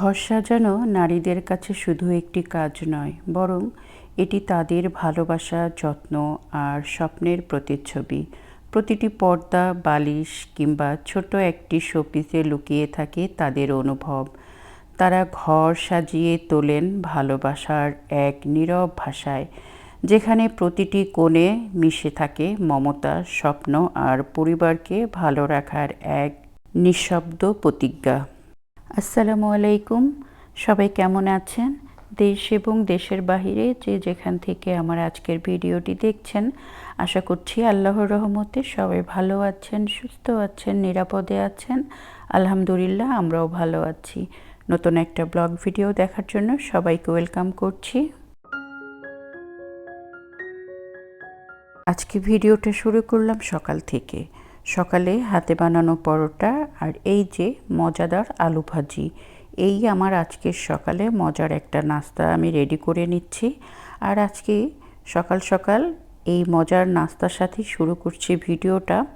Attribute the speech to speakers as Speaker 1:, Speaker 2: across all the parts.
Speaker 1: ঘর সাজানো নারীদের কাছে শুধু একটি কাজ নয়, বরং এটি তাদের ভালোবাসা, যত্ন আর স্বপ্নের প্রতিচ্ছবি। প্রতিটি পর্দা, বালিশ কিংবা ছোট একটি শোপিসে লুকিয়ে থাকে তাদের অনুভব। তারা ঘর সাজিয়ে তোলেন ভালোবাসার এক নীরব ভাষায়, যেখানে প্রতিটি কোণে মিশে থাকে মমতা, স্বপ্ন আর পরিবারকে ভালো রাখার এক নিঃশব্দ প্রতিজ্ঞা। আসসালামু আলাইকুম। সবাই কেমন আছেন? দেশ এবং দেশের বাহিরে যে যেখান থেকে আমার আজকের ভিডিওটি দেখছেন, আশা করছি আল্লাহর রহমতে সবাই ভালো আছেন, সুস্থ আছেন, নিরাপদে আছেন। আলহামদুলিল্লাহ, আমরাও ভালো আছি। নতুন একটা ব্লগ ভিডিও দেখার জন্য সবাইকে ওয়েলকাম করছি। আজকে ভিডিওটা শুরু করলাম সকাল থেকে। সকালে হাতে বানানো পরোটা আর এই যে মজাদার আলু ভাজি। এই আমার আজকের সকালে মজার একটা নাস্তা আমি রেডি করে নিচ্ছি। আর আজকে সকাল সকাল এই মজার নাস্তার সাথে শুরু করছি ভিডিওটা।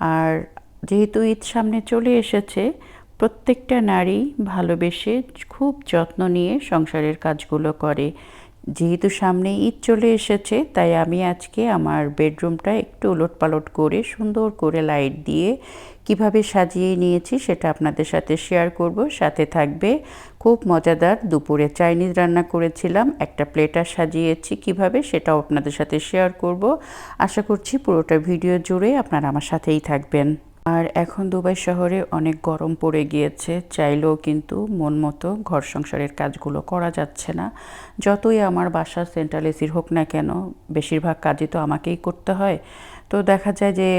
Speaker 1: আর যেহেতু ঈদ সামনে চলে এসেছে, প্রত্যেকটা নারী ভালোবেসে খুব যত্ন নিয়ে সংসারের কাজগুলো করে। যেহেতু সামনে ঈদ চলে এসেছে, তাই আমি আজকে আমার বেডরুমটা একটু উলট পালট করে, সুন্দর করে লাইট দিয়ে কীভাবে সাজিয়ে নিয়েছি সেটা আপনাদের সাথে শেয়ার করব। সাথে থাকবে খুব মজাদার দুপুরে চাইনিজ রান্না করেছিলাম, একটা প্লেটার সাজিয়েছি কীভাবে সেটাও আপনাদের সাথে শেয়ার করব। আশা করছি পুরোটা ভিডিও জুড়ে আপনারা আমার সাথেই থাকবেন। আর এখন দুবাই শহরে অনেক গরম পড়ে গিয়েছে, চাইলেও কিন্তু মন মতো ঘর সংসারের কাজগুলো করা যাচ্ছে না। যতই আমার বাসা সেন্ট্রাল এসির হোক না কেন, বেশিরভাগ কাজই তো আমাকেই করতে হয়। তো দেখা যায় যে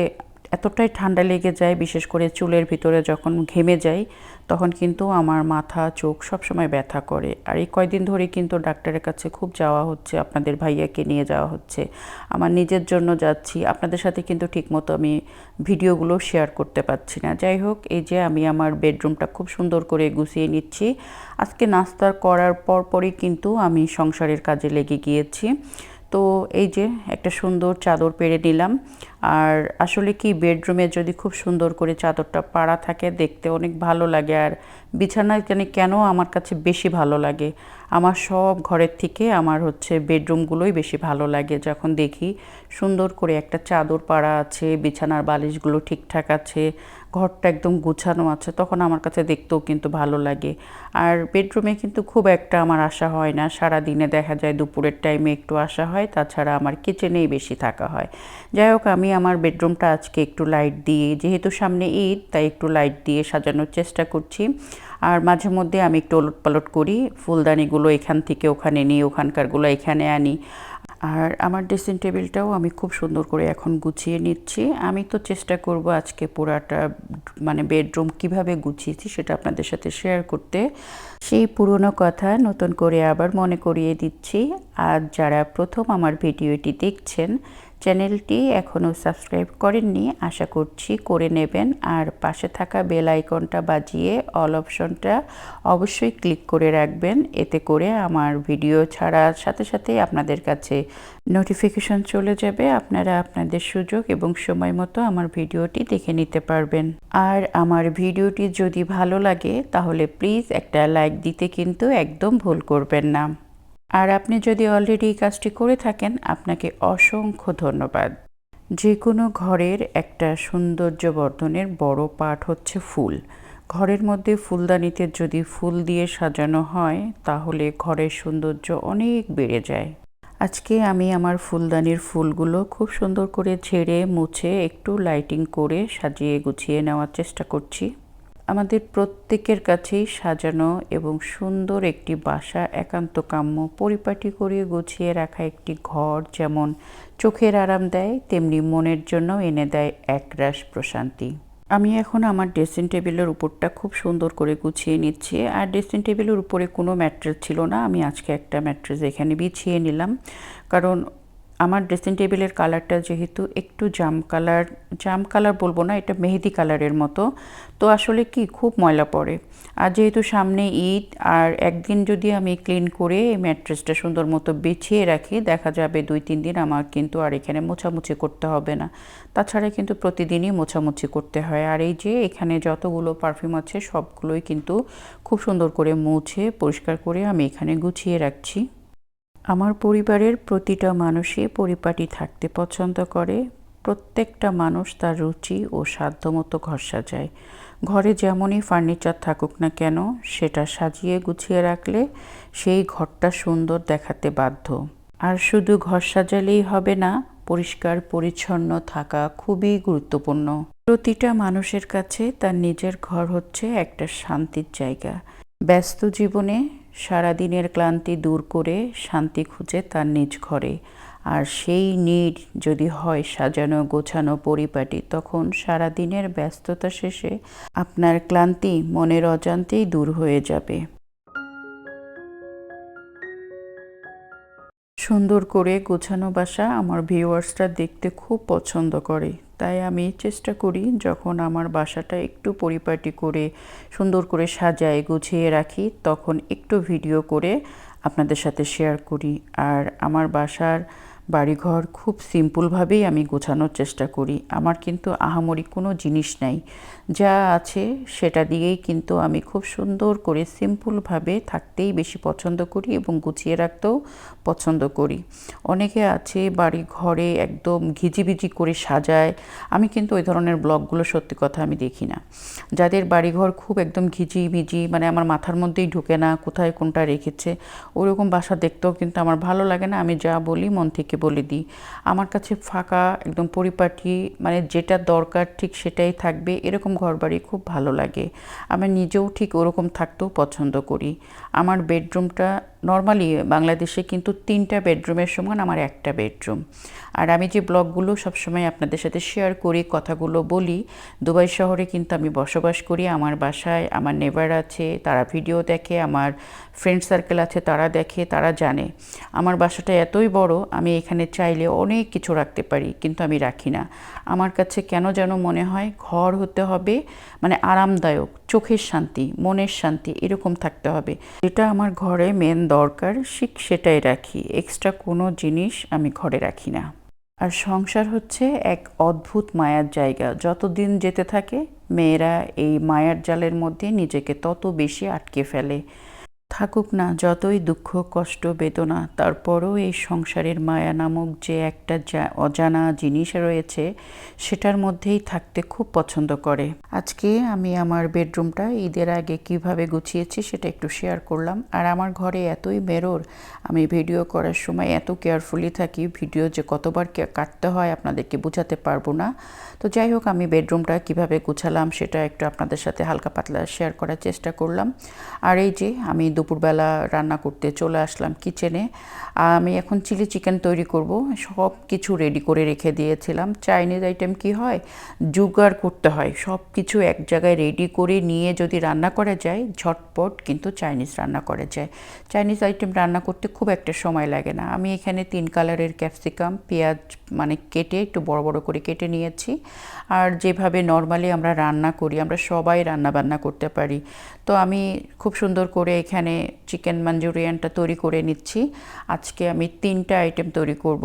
Speaker 1: এতটাই ঠান্ডা লেগে যায়, বিশেষ করে চুলের ভিতরে যখন ঘেমে যাই, তখন কিন্তু আমার মাথা, চোখ সব সময় ব্যথা করে। আর এই কয়দিন ধরে কিন্তু ডাক্তারের কাছে খুব যাওয়া হচ্ছে, আপনাদের ভাইয়াকে নিয়ে যাওয়া হচ্ছে। আমার নিজের জন্য যাচ্ছি, আপনাদের সাথে কিন্তু ঠিকমতো আমি ভিডিওগুলো শেয়ার করতে পারছি না। যাই হোক, এই যে আমি আমার বেডরুমটা খুব সুন্দর করে গুছিয়ে নিচ্ছি। আজকে নাস্তার করার পরপরই কিন্তু আমি সংসারের কাজে লেগে গিয়েছি। তো এই যে একটা সুন্দর চাদর পেরে নিলাম। আর আসলে কি, বেডরুমে যদি খুব সুন্দর করে চাদরটা পাড়া থাকে, দেখতে অনেক ভালো লাগে। আর বিছানায় জানি কেন আমার কাছে বেশি ভালো লাগে? আমার সব ঘরের থেকে আমার হচ্ছে বেডরুমগুলোই বেশি ভালো লাগে। যখন দেখি সুন্দর করে একটা চাদর পাড়া আছে, বিছানার বালিশগুলো ঠিকঠাক আছে ঘরটা একদম গুছানো আছে, তখন আমার কাছে দেখতেও কিন্তু ভালো লাগে। আর বেডরুমে কিন্তু খুব একটা আমার আসা হয় না সারা দিনে দেখা যায় দুপুরের টাইমে একটু আসা হয়, তাছাড়া আমার কিচেনেই বেশি থাকা হয়। যাই হোক, আমি আমার বেডরুমটা আজকে একটু লাইট দিয়ে, যেহেতু সামনে ঈদ, তাই একটু লাইট দিয়ে সাজানোর চেষ্টা করছি। আর মাঝে মধ্যে আমি একটু ওলট পালট করি, ফুলদানিগুলো এখান থেকে ওখানে নিই, ওখানকারগুলো এখানে আনি। আর আমার ড্রেসিং টেবিলটাও আমি খুব সুন্দর করে এখন গুছিয়ে নিচ্ছি। আমি তো চেষ্টা করব আজকে পুরাটা মানে বেডরুম কীভাবে গুছিয়েছি সেটা আপনাদের সাথে শেয়ার করতে। সেই পুরনো কথা নতুন করে আবার মনে করিয়ে দিচ্ছি। আর যারা প্রথম আমার ভিডিওটি দেখছেন চ্যানেলটি এখনও সাবস্ক্রাইব করেননি, আশা করছি করে নেবেন। আর পাশে থাকা বেল আইকনটা বাজিয়ে অল অপশনটা অবশ্যই ক্লিক করে রাখবেন। এতে করে আমার ভিডিও ছাড়ার সাথে সাথে আপনাদের কাছে নোটিফিকেশন চলে যাবে। আপনারা আপনাদের সুযোগ এবং সময় মতো আমার ভিডিওটি দেখে নিতে পারবেন। আর আমার ভিডিওটি যদি ভালো লাগে, তাহলে প্লিজ একটা লাইক দিতে কিন্তু একদম ভুল করবেন না। আর আপনি যদি অলরেডি এই কাজটি করে থাকেন, আপনাকে অসংখ্য ধন্যবাদ। যে কোনো ঘরের একটা সৌন্দর্য বর্ধনের বড় পাঠ হচ্ছে ফুল। ঘরের মধ্যে ফুলদানিতে যদি ফুল দিয়ে সাজানো হয়, তাহলে ঘরের সৌন্দর্য অনেক বেড়ে যায়। আজকে আমি আমার ফুলদানির ফুলগুলো খুব সুন্দর করে ঝেড়ে, মুছে, একটু লাইটিং করে সাজিয়ে গুছিয়ে নেওয়ার চেষ্টা করছি। আমাদের প্রত্যেকের কাছেই সাজানো এবং সুন্দর একটি বাসা, একান্ত কাম্য, পরিপাটি করে গুছিয়ে রাখা একটি ঘর যেমন চোখের আরাম দেয়, তেমনি মনের জন্য এনে দেয় একরাশ প্রশান্তি। আমি এখন আমার ড্রেসিং টেবিলের উপরটা খুব সুন্দর করে গুছিয়ে নিচ্ছি। আর ড্রেসিং টেবিলের উপরে কোনো ম্যাট্রেস ছিল না। আমি আজকে একটা ম্যাট্রেস এখানে বিছিয়ে নিলাম। কারণ আমার ড্রেসিং টেবিলের কালারটা যেহেতু একটু জাম কালার জাম কালার বলব না, এটা মেহেদি কালারের মতো। তো আসলে কি, খুব ময়লা পড়ে। আর যেহেতু সামনে ঈদ, আর একদিন যদি আমি ক্লিন করে এই ম্যাট্রেসটা সুন্দর মতো বেছিয়ে রাখি, দেখা যাবে দুই, তিন দিন আমার কিন্তু আর এখানে মোছামুছি করতে হবে না। তাছাড়া কিন্তু প্রতিদিনই মোছামুছি করতে হয়। আর এই যে এখানে যতগুলো পারফিউম আছে, সবগুলোই কিন্তু খুব সুন্দর করে মুছে, পরিষ্কার করে আমি এখানে গুছিয়ে রাখছি। আমার পরিবারের প্রতিটা মানুষই পরিপাটি থাকতে পছন্দ করে। প্রত্যেকটা মানুষ তার রুচি ও সাধ্যমতো ঘর সাজায়। ঘরে যেমনই ফার্নিচার থাকুক না কেন, সেটা সাজিয়ে গুছিয়ে রাখলে সেই ঘরটা সুন্দর দেখাতে বাধ্য। আর শুধু ঘর সাজালেই হবে না, পরিষ্কার পরিচ্ছন্ন থাকা খুবই গুরুত্বপূর্ণ। প্রতিটা মানুষের কাছে তার নিজের ঘর হচ্ছে একটা শান্তির জায়গা। ব্যস্ত জীবনে সারাদিনের ক্লান্তি দূর করে শান্তি খুঁজে তার নিজ ঘরে। আর সেই নিড যদি হয় সাজানো গোছানো পরিপাটি, তখন সারাদিনের ব্যস্ততা শেষে আপনার ক্লান্তি মনের অজান্তেই দূর হয়ে যাবে। সুন্দর করে গোছানো বাসা আমার ভিউয়ার্সরা দেখতে খুব পছন্দ করে। তাই আমি চেষ্টা করি যখন আমার বাসাটা একটু পরিপাটি করে, সুন্দর করে সাজায়, গুছিয়ে রাখি, তখন একটু ভিডিও করে আপনাদের সাথে শেয়ার করি। আর আমার বাসার বাড়িঘর খুব সিম্পলভাবেই আমি গোছানোর চেষ্টা করি। আমার কিন্তু আহামরি কোনো জিনিস নাই। যা আছে সেটা দিয়েই কিন্তু আমি খুব সুন্দর করে সিম্পলভাবে থাকতেই বেশি পছন্দ করি এবং গুছিয়ে রাখতেও পছন্দ করি। অনেকে আছে বাড়ি ঘরে একদম ঘিজিবিজি করে সাজায়। আমি কিন্তু ওই ধরনের ব্লগগুলো সত্যি কথা আমি দেখি না। যাদের বাড়িঘর খুব একদম ঘিজিবিজি মানে আমার মাথার মধ্যেই ঢুকে না কোথায় কোনটা রেখেছে, ওরকম বাসা দেখতেও কিন্তু আমার ভালো লাগে না। আমি যা বলি মন থেকে বলে দিই। আমার কাছে ফাঁকা, একদম পরিপাটি মানে যেটা দরকার ঠিক সেটাই থাকবে। এরকম ঘরবাড়ি খুব ভালো লাগে। আমি নিজেও ঠিক ওরকম থাকতেও পছন্দ করি। আমার বেডরুমটা নর্মালি বাংলাদেশে কিন্তু তিনটা বেডরুমের সমান, আমার একটা বেডরুম আর আমি যে ব্লগগুলো সবসময় আপনাদের সাথে শেয়ার করি, কথাগুলো বলি দুবাই শহরে কিন্তু আমি বসবাস করি, আমার বাসায়, আমার নেবার আছে, তারা ভিডিও দেখে, আমার ফ্রেন্ড সার্কেল আছে, তারা দেখে, তারা জানে। আমার বাসাটা এতই বড়, আমি এখানে চাইলে অনেক কিছু রাখতে পারি, কিন্তু আমি রাখি না। আমার কাছে কেন যেন মনে হয়, ঘর হতে হবে মানে আরামদায়ক। চোখের শান্তি, মনের শান্তি এরকম থাকতে হবে। যেটা আমার ঘরে মেন দরকার শিখ সেটাই রাখি। এক্সট্রা কোনো জিনিস আমি ঘরে রাখি না। আর সংসার হচ্ছে এক অদ্ভুত মায়ার জায়গা। যতদিন যেতে থাকে, মেয়েরা এই মায়ার জালের মধ্যে নিজেকে তত বেশি আটকে ফেলে। থাকুক না যতই দুঃখ, কষ্ট, বেদনা, তারপরও এই সংসারের মায়া নামক যে একটা অজানা জিনিস রয়েছে, সেটার মধ্যেই থাকতে খুব পছন্দ করে। আজকে আমি আমার বেডরুমটা ঈদের আগে কীভাবে গুছিয়েছি সেটা একটু শেয়ার করলাম। আর আমার ঘরে এতই বেরোর আমি ভিডিও করার সময় এত কেয়ারফুলি থাকি, ভিডিও যে কতবার কাটতে হয় আপনাদেরকে বোঝাতে পারব না। তো যাই হোক, আমি বেডরুমটা কীভাবে গুছালাম সেটা একটু আপনাদের সাথে হালকা পাতলা শেয়ার করার চেষ্টা করলাম। আর এই যে, আমি দুপুরবেলা রান্না করতে চলে আসলাম কিচেনে আমি এখন চিলি চিকেন তৈরি করব। সব কিছু রেডি করে রেখে দিয়েছিলাম। চাইনিজ আইটেম কি হয়? জুগার করতে হয়। সব কিছু এক জায়গায় রেডি করে নিয়ে যদি রান্না করা যায়, ঝটপট কিন্তু চাইনিজ রান্না করা যায়। চাইনিজ আইটেম রান্না করতে খুব একটা সময় লাগে না। আমি এখানে তিন কালারের ক্যাপসিকাম পেঁয়াজ মানে কেটে একটু বড় বড় করে কেটে নিয়েছি। আর যেভাবে নর্মালি আমরা রান্না করি, আমরা সবাই রান্না বান্না করতে পারি। তো আমি খুব সুন্দর করে এখানে চিকেন মাঞ্চুরিয়ানটা তৈরি করে নিচ্ছি। আজকে আমি তিনটা আইটেম তৈরি করব।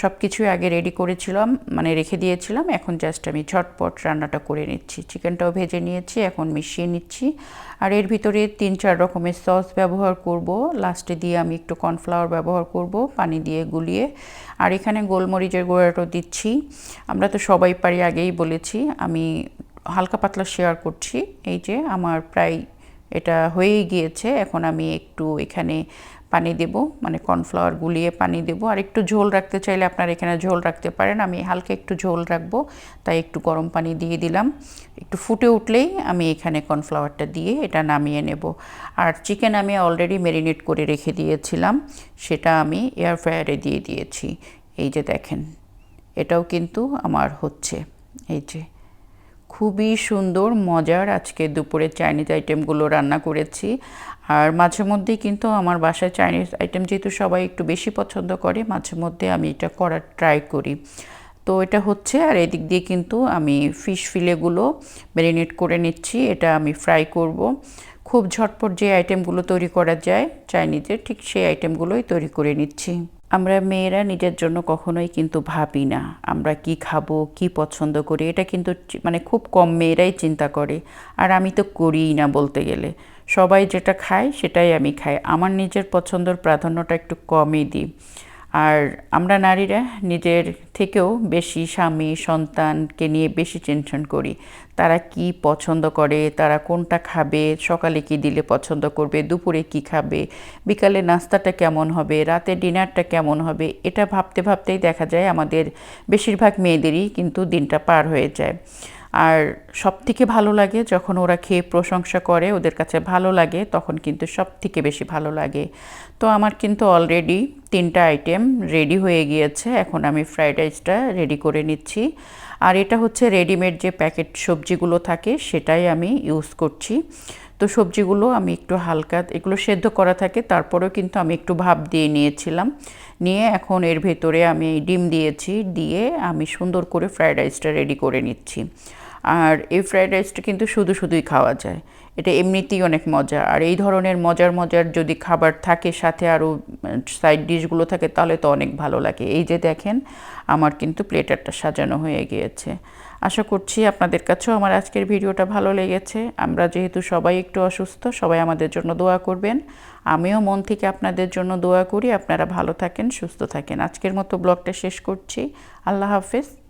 Speaker 1: সব কিছুই আগে রেডি করেছিলাম মানে রেখে দিয়েছিলাম। এখন জাস্ট আমি ঝটপট রান্নাটা করে নিচ্ছি। চিকেনটাও ভেজে নিয়েছি, এখন মিশিয়ে নিচ্ছি। আর এর ভিতরে তিন চার রকমের সস ব্যবহার করব। লাস্টে দিয়ে আমি একটু কর্নফ্লাওয়ার ব্যবহার করব, পানি দিয়ে গুলিয়ে। আর এখানে গোলমরিচের গোড়াটাও দিচ্ছি। আমরা তো সবাই পারি আগেই বলেছি, আমি হালকা পাতলা শেয়ার করছি। এই যে আমার প্রায় এটা হয়েই গিয়েছে। এখন আমি একটু এখানে পানি দেব মানে কর্নফ্লাওয়ার গুলিয়ে পানি দেব। আর একটু ঝোল রাখতে চাইলে আপনার এখানে ঝোল রাখতে পারেন। আমি হালকা একটু ঝোল রাখব, তাই একটু গরম পানি দিয়ে দিলাম। একটু ফুটে উঠলেই আমি এখানে কর্নফ্লাওয়ারটা দিয়ে এটা নামিয়ে নেব। আর চিকেন আমি অলরেডি ম্যারিনেট করে রেখে দিয়েছিলাম, সেটা আমি এয়ার ফ্রায়ারে দিয়ে দিয়েছি। এই যে দেখেন, এটাও কিন্তু আমার হচ্ছে। এই যে খুবই সুন্দর, মজার। আজকে দুপুরে চাইনিজ আইটেমগুলো রান্না করেছি। আর মাঝে মধ্যেই কিন্তু আমার বাসায় চাইনিজ আইটেম যেহেতু সবাই একটু বেশি পছন্দ করে, মাঝে মধ্যে আমি এটা করার ট্রাই করি। তো এটা হচ্ছে, আর এদিক দিয়ে কিন্তু আমি ফিশ ফিলেগুলো ম্যারিনেট করে নিচ্ছি, এটা আমি ফ্রাই করব। খুব ঝটপট যে আইটেমগুলো তৈরি করা যায় চাইনিজের ঠিক সেই আইটেমগুলোই তৈরি করে নিচ্ছি। আমরা মেয়েরা নিজের জন্য কখনোই কিন্তু ভাবি না। আমরা কি খাব, কি পছন্দ করি, এটা কিন্তু মানে খুব কম মেয়েরাই চিন্তা করে। আর আমি তো করিই না বলতে গেলে। সবাই যেটা খায় সেটাই আমি খাই। আমার নিজের পছন্দর প্রাধান্যটা একটু কমই দিই। আর আমরা নারীরা নিজের থেকেও বেশি স্বামী সন্তানকে নিয়ে বেশি টেনশন করি। তারা কি পছন্দ করে, তারা কোনটা খাবে, সকালে কি দিলে পছন্দ করবে, দুপুরে কি খাবে, বিকালে নাস্তাটা কেমন হবে, রাতে ডিনারটা কেমন হবে, এটা ভাবতে ভাবতেই দেখা যায় আমাদের বেশিরভাগ মেয়েদেরই কিন্তু দিনটা পার হয়ে যায়। আর সব থেকে ভালো লাগে যখন ওরা খেয়ে প্রশংসা করে, ওদের কাছে ভালো লাগে, তখন কিন্তু সব থেকে বেশি ভালো লাগে। তো আমার কিন্তু অলরেডি তিনটা আইটেম রেডি হয়ে গিয়েছে, এখন আমি ফ্রাইড রাইসটা রেডি করে নিচ্ছি। আর এটা হচ্ছে রেডিমেড যে প্যাকেট সবজিগুলো থাকে, সেটাই আমি ইউজ করছি। তো সবজিগুলো আমি একটু হালকা, এগুলো সেদ্ধ করা থাকে, তারপরেও কিন্তু আমি একটু ভাপ দিয়ে নিয়েছিলাম। নিয়ে এখন এর ভেতরে আমি ডিম দিয়েছি, দিয়ে আমি সুন্দর করে ফ্রাইড রাইসটা রেডি করে নিচ্ছি। আর এই ফ্রাইড রাইসটা কিন্তু শুধু শুধুই খাওয়া যায়। এটা এমনিতেই অনেক মজা। আর এই ধরনের মজার মজার যদি খাবার থাকে, সাথে আরও সাইড ডিশগুলো থাকে, তাহলে তো অনেক ভালো লাগে। এই যে দেখেন, আমার কিন্তু প্লেটারটা সাজানো হয়ে গিয়েছে। আশা করছি আপনাদের কাছেও আমার আজকের ভিডিওটা ভালো লেগেছে। আমরা যেহেতু সবাই একটু অসুস্থ, সবাই আমাদের জন্য দোয়া করবেন। আমিও মন থেকে আপনাদের জন্য দোয়া করি। আপনারা ভালো থাকেন, সুস্থ থাকেন। আজকের মতো ব্লগটা শেষ করছি। আল্লাহ হাফেজ।